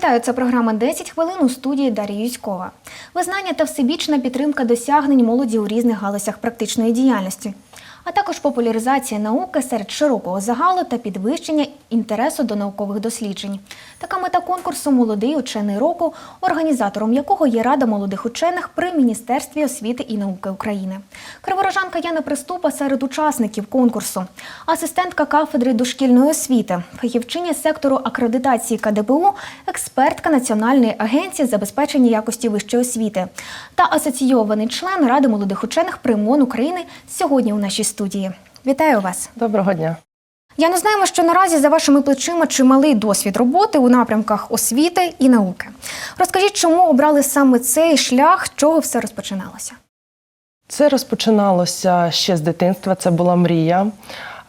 Вітаю, це програма «10 хвилин у студії Дар'я Юськова. Визнання та всебічна підтримка досягнень молоді у різних галузях практичної діяльності, а також популяризація науки серед широкого загалу та підвищення інтересу до наукових досліджень. Така мета конкурсу Молодий учений року, організатором якого є Рада молодих учених при Міністерстві освіти і науки України. Криворожанка Яна Приступа серед учасників конкурсу, асистентка кафедри дошкільної освіти, фахівчиня сектору акредитації КДПУ, експертка Національної агенції забезпечення якості вищої освіти та асоційований член Ради молодих учених при МОН України сьогодні у нашій студії. Вітаю вас! Доброго дня. Я не знаємо, що наразі за вашими плечима чималий досвід роботи у напрямках освіти і науки. Розкажіть, чому обрали саме цей шлях, з чого все розпочиналося? Це розпочиналося ще з дитинства. Це була мрія.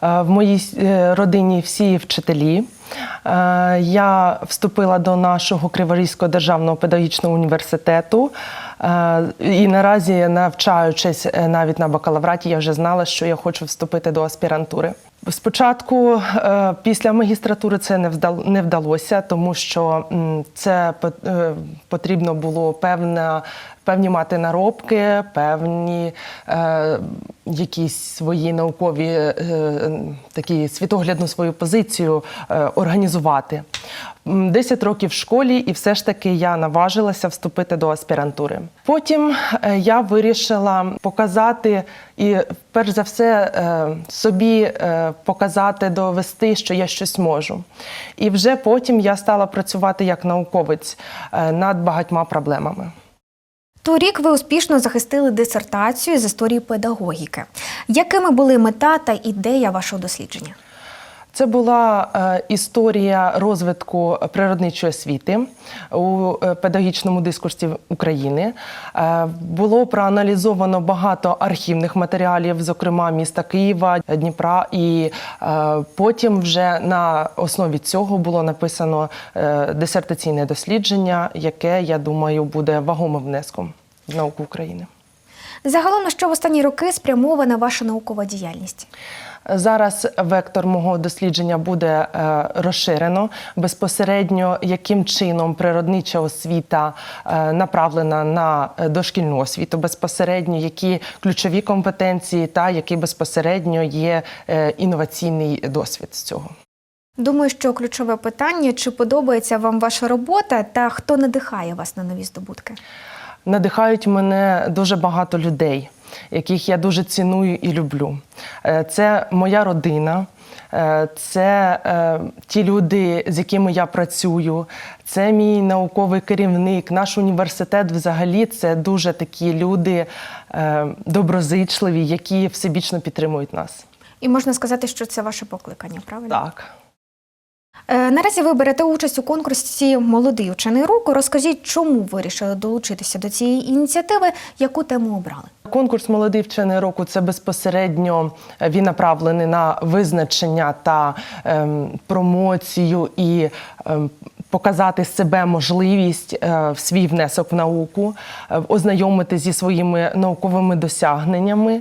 Е, В моїй е, родині всі вчителі. Е, Я вступила до нашого Криворізького державного педагогічного університету. І наразі, навчаючись навіть на бакалавраті, я вже знала, що я хочу вступити до аспірантури. Спочатку, після магістратури, це не вдалося, тому що це пот- потрібно було певна, певні мати наробки, певні якісь свої наукові е, такі світоглядну свою позицію е, організувати. 10 років в школі, і все ж таки я наважилася вступити до аспірантури. Потім е, я вирішила показати і, перш за все, е, собі е, показати, довести, що я щось можу. І вже потім я стала працювати як науковець е, над багатьма проблемами. Торік ви успішно захистили дисертацію з історії педагогіки. Якими були мета та ідея вашого дослідження? Це була е, історія розвитку природничої освіти у е, педагогічному дискурсі України. Е, було проаналізовано багато архівних матеріалів, зокрема міста Києва, Дніпра, і потім вже на основі цього було написано дисертаційне дослідження, яке я думаю буде вагомим внеском в науку України. Загалом на що в останні роки спрямована ваша наукова діяльність? Зараз вектор мого дослідження буде е, розширено безпосередньо, яким чином природнича освіта е, направлена на е, дошкільну освіту, безпосередньо які ключові компетенції та який безпосередньо є інноваційний досвід з цього. Думаю, що ключове питання: чи подобається вам ваша робота та хто надихає вас на нові здобутки? Надихають мене дуже багато людей, яких я дуже ціную і люблю. Е, Це моя родина. е, Це е, ті люди, з якими я працюю, це мій науковий керівник. Наш університет взагалі це дуже такі люди е, доброзичливі, які всебічно підтримують нас. І можна сказати, що це ваше покликання, правильно? Так. Е, Наразі ви берете участь у конкурсі Молодий учений року. Розкажіть, чому вирішили долучитися до цієї ініціативи, яку тему обрали? Конкурс Молодий вчений року це безпосередньо е, він направлений на визначення та ем, промоцію і ем, показати себе можливість е, в свій внесок в науку, е, ознайомити зі своїми науковими досягненнями.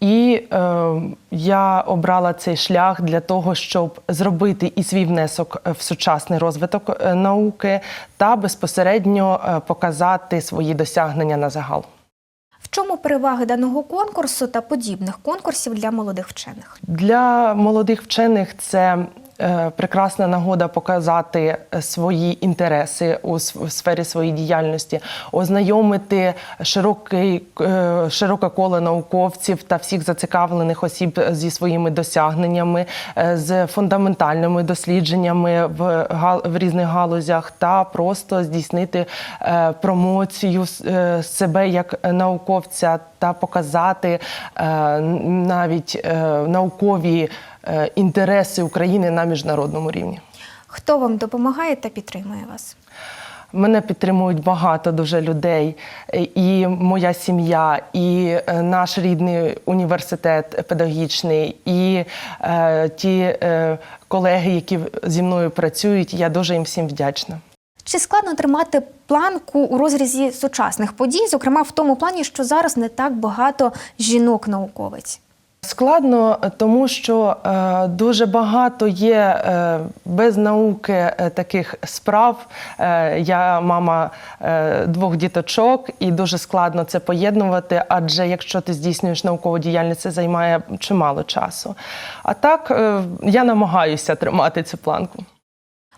І е, я обрала цей шлях для того, щоб зробити і свій внесок в сучасний розвиток е, науки та безпосередньо е, показати свої досягнення на загал. В чому переваги даного конкурсу та подібних конкурсів для молодих вчених? Для молодих вчених це е, прекрасна нагода показати е, свої інтереси у сфері своєї діяльності, ознайомити широкий, е, широке коло науковців та всіх зацікавлених осіб зі своїми досягненнями, е, з фундаментальними дослідженнями в, гал- в різних галузях, та просто здійснити е, промоцію е, себе як науковця та показати е, навіть е, наукові е, інтереси України на міжнародному рівні. Хто вам допомагає та підтримує вас? Мене підтримують багато дуже людей, Е, і моя сім'я, і е, наш рідний університет педагогічний, і е, ті е, колеги, які зі мною працюють. Я дуже їм всім вдячна. Чи складно тримати планку у розрізі сучасних подій, зокрема в тому плані, що зараз не так багато жінок-науковиць? Складно, тому що е, дуже багато є е, без науки е, таких справ. Е, я мама е, двох діточок, і дуже складно це поєднувати, адже якщо ти здійснюєш наукову діяльність, це займає чимало часу. А так е, я намагаюся тримати цю планку.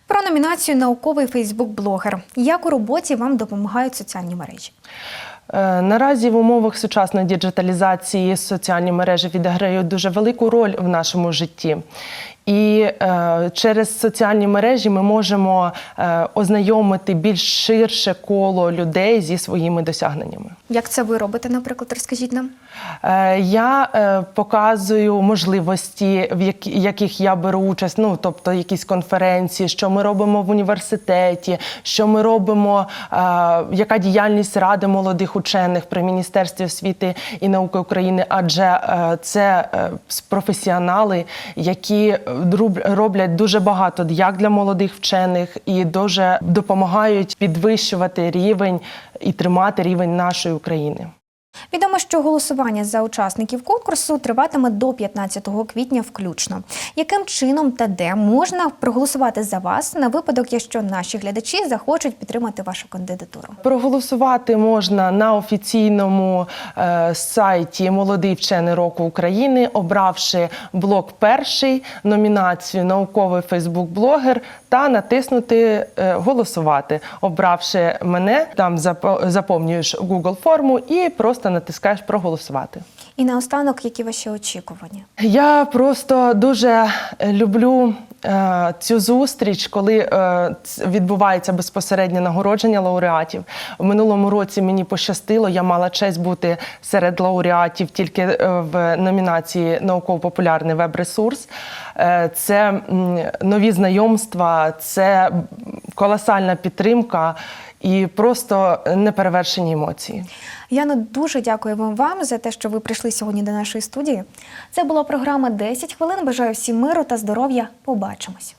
Про номінацію Науковий Фейсбук-блогер. Як у роботі вам допомагають соціальні мережі? Е, Наразі в умовах сучасної діджиталізації соціальні мережі відіграють дуже велику роль в нашому житті. І е, через соціальні мережі ми можемо е, ознайомити більш ширше коло людей зі своїми досягненнями. Як це ви робите, наприклад, розкажіть нам? Е, Я е, показую можливості, в які- яких я беру участь, ну тобто якісь конференції, що ми робимо в університеті, що ми робимо, е, яка діяльність ради молодих учених при міністерстві освіти і науки України, адже е, це е, професіонали, які е, роблять дуже багато як для молодих вчених і дуже допомагають підвищувати рівень і тримати рівень нашої України. Відомо, що голосування за учасників конкурсу триватиме до 15 квітня включно. Яким чином та де можна проголосувати за вас на випадок, якщо наші глядачі захочуть підтримати вашу кандидатуру? Проголосувати можна на офіційному е, сайті Молодий вчений року України, обравши блок перший, номінацію Науковий Фейсбук-блогер та натиснути е, голосувати, обравши мене, там запо- заповнюєш Google форму і просто натискаєш проголосувати. І наостанок, які ваші очікування? Я просто дуже люблю е, цю зустріч, коли е, відбувається безпосереднє нагородження лауреатів. В минулому році мені пощастило, я мала честь бути серед лауреатів тільки е, в номінації науково-популярний веб-ресурс. Е, це нові знайомства, це колосальна підтримка і просто неперевершені емоції. Яно, дуже дякуємо вам за те, що ви прийшли сьогодні до нашої студії. Це була програма «10 хвилин. Бажаю всім миру та здоров'я. Побачимось.